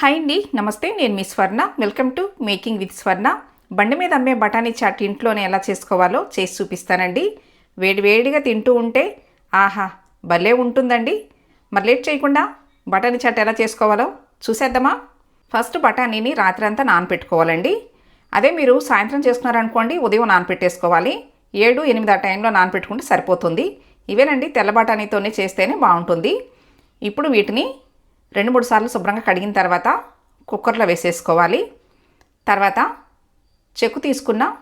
Hi అండి నమస్తే నేను మీ Swarna. Welcome to making with Swarna బండి మీద అమ్మే బఠానీ చాట్ ఇంట్లోనే ఎలా చేసుకోవాలో చేసి చూపిస్తానండి. వేడి వేడిగా తింటూ ఉంటే ఆహా భలే ఉంటుందండి. మరి లేట్ చేయకుండా బఠానీ చాట్ ఎలా చేసుకోవాలో చూసేద్దామా? ఫస్ట్ బఠానీని రాత్రి అంతా నానపెట్టుకోవాలండి. అదే మీరు సాయంత్రం చేసుకున్నారనుకోండి ఉదయం నానపెట్టేసుకోవాలి. ఏడు ఎనిమిది ఆ టైంలో నానపెట్టుకుంటే సరిపోతుంది. ఇవేనండి తెల్ల బఠానీతోనే చేస్తేనే బాగుంటుంది. ఇప్పుడు వీటిని రెండు మూడు సార్లు శుభ్రంగా కడిగిన తర్వాత కుక్కర్లో వేసేసుకోవాలి. తర్వాత చెక్కు తీసుకున్న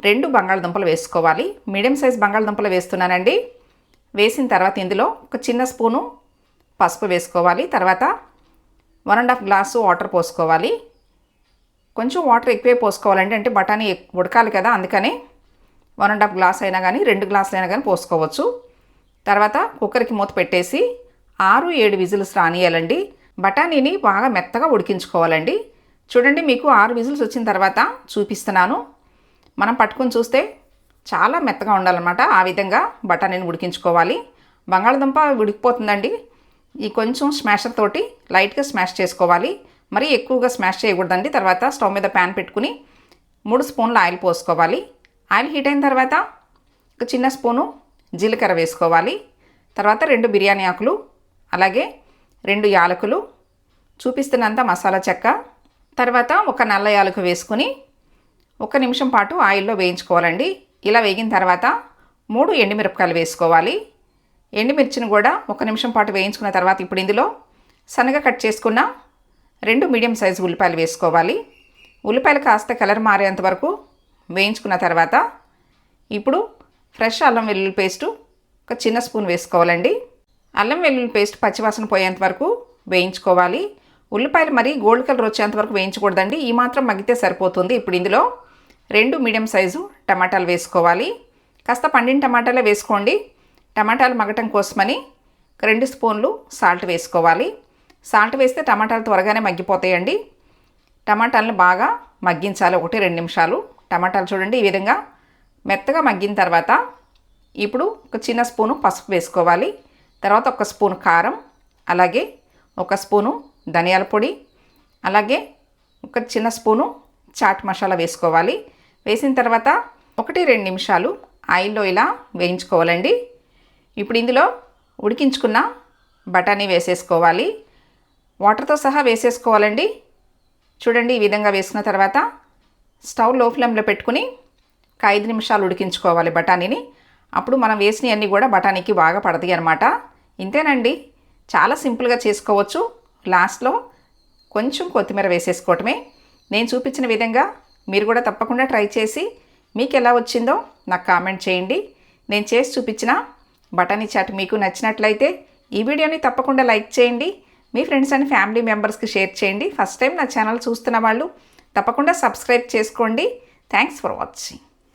రెండు బంగాళదుంపలు వేసుకోవాలి. మీడియం సైజ్ బంగాళదుంపలు వేస్తున్నానండి. వేసిన తర్వాత ఇందులో ఒక చిన్న స్పూను పసుపు వేసుకోవాలి. తర్వాత one and half glass water పోసుకోవాలి. కొంచెం వాటర్ ఎక్కువే పోసుకోవాలండి. అంటే బఠానీ ఉడకాలి కదా అందుకని వన్ అండ్ హాఫ్ గ్లాస్ అయినా కానీ రెండు గ్లాసులు అయినా కానీ పోసుకోవచ్చు. తర్వాత కుక్కర్కి మూత పెట్టేసి ఆరు ఏడు విజిల్స్ రానియాలండి. బఠానీని బాగా మెత్తగా ఉడికించుకోవాలండి. చూడండి మీకు ఆరు విజిల్స్ వచ్చిన తర్వాత చూపిస్తున్నాను. మనం పట్టుకొని చూస్తే చాలా మెత్తగా ఉండాలన్నమాట. ఆ విధంగా బఠానీని ఉడికించుకోవాలి. బంగాళదుంప ఉడికిపోతుందండి. ఈ కొంచెం స్మాషర్ తోటి లైట్గా స్మాష్ చేసుకోవాలి. మరి ఎక్కువగా స్మాష్ చేయకూడదండి. తర్వాత స్టవ్ మీద ప్యాన్ పెట్టుకుని మూడు స్పూన్ల ఆయిల్ పోసుకోవాలి. ఆయిల్ హీట్ అయిన తర్వాత ఒక చిన్న స్పూను జీలకర్ర వేసుకోవాలి. తర్వాత రెండు బిర్యానీ ఆకులు అలాగే రెండు యాలకులు చూపిస్తున్నంత మసాలా చెక్క తర్వాత ఒక నల్ల యాలకు వేసుకుని ఒక నిమిషం పాటు ఆయిల్లో వేయించుకోవాలండి. ఇలా వేగిన తర్వాత మూడు ఎండుమిరపకాయలు వేసుకోవాలి. ఎండుమిర్చిని కూడా ఒక నిమిషం పాటు వేయించుకున్న తర్వాత ఇప్పుడు ఇందులో సన్నగా కట్ చేసుకున్న రెండు మీడియం సైజు ఉల్లిపాయలు వేసుకోవాలి. ఉల్లిపాయలు కాస్త కలర్ మారేంత వరకు వేయించుకున్న తర్వాత ఇప్పుడు ఫ్రెష్ అల్లం వెల్లుల్లి పేస్టు ఒక చిన్న స్పూన్ వేసుకోవాలండి. అల్లం వెల్లుల్లి పేస్ట్ పచ్చివాసన పోయేంత వరకు వేయించుకోవాలి. ఉల్లిపాయలు మరీ గోల్డ్ కలర్ వచ్చేంత వరకు వేయించకూడదండి. ఈ మాత్రం మగ్గితే సరిపోతుంది. ఇప్పుడు ఇందులో రెండు మీడియం సైజు టమాటాలు వేసుకోవాలి. కాస్త పండిన టమాటాలే వేసుకోండి. టమాటాలు మగ్గటం కోసమని రెండు స్పూన్లు సాల్ట్ వేసుకోవాలి. సాల్ట్ వేస్తే టమాటాలు త్వరగానే మగ్గిపోతాయండి. టమాటాలను బాగా మగ్గించాలి. ఒకటి రెండు నిమిషాలు. టమాటాలు చూడండి ఈ విధంగా మెత్తగా మగ్గిన తర్వాత ఇప్పుడు ఒక చిన్న స్పూను పసుపు వేసుకోవాలి. తర్వాత ఒక స్పూన్ కారం అలాగే ఒక స్పూను ధనియాల పొడి అలాగే ఒక చిన్న స్పూను చాట్ మసాలా వేసుకోవాలి. వేసిన తర్వాత ఒకటి రెండు నిమిషాలు ఆయిల్లో ఇలా వేయించుకోవాలండి. ఇప్పుడు ఇందులో ఉడికించుకున్న బఠానీ వేసేసుకోవాలి. వాటర్తో సహా వేసేసుకోవాలండి. చూడండి ఈ విధంగా వేసుకున్న తర్వాత స్టవ్లో ఫ్లేమ్లో పెట్టుకుని ఒక ఐదు నిమిషాలు ఉడికించుకోవాలి బఠానీని. అప్పుడు మనం వేసినవన్నీ కూడా బఠానీకి బాగా పడతాయి అనమాట ఇంతేనండి. చాలా సింపుల్గా చేసుకోవచ్చు. లాస్ట్లో కొంచెం కొత్తిమీర వేసేసుకోవటమే. నేను చూపించిన విధంగా మీరు కూడా తప్పకుండా ట్రై చేసి మీకు ఎలా వచ్చిందో నాకు కామెంట్ చేయండి. నేను చేసి చూపించిన బటానీ చాట్ మీకు నచ్చినట్లయితే ఈ వీడియోని తప్పకుండా లైక్ చేయండి. మీ ఫ్రెండ్స్ అండ్ ఫ్యామిలీ మెంబర్స్కి షేర్ చేయండి. ఫస్ట్ టైం నా ఛానల్ చూస్తున్న వాళ్ళు తప్పకుండా సబ్స్క్రైబ్ చేసుకోండి. Thanks for watching.